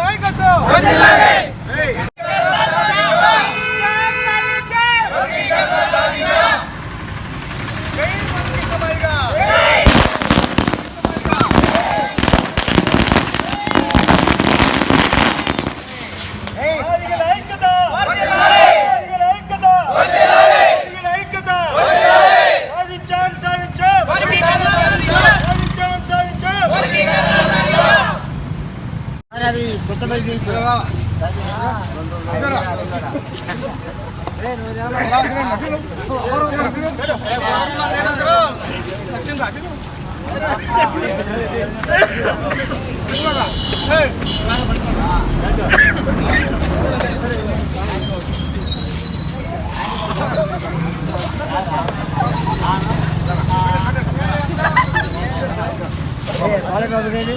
నాయకత్వం అది కొత్త కానీ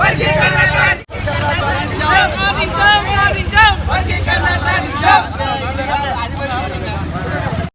porque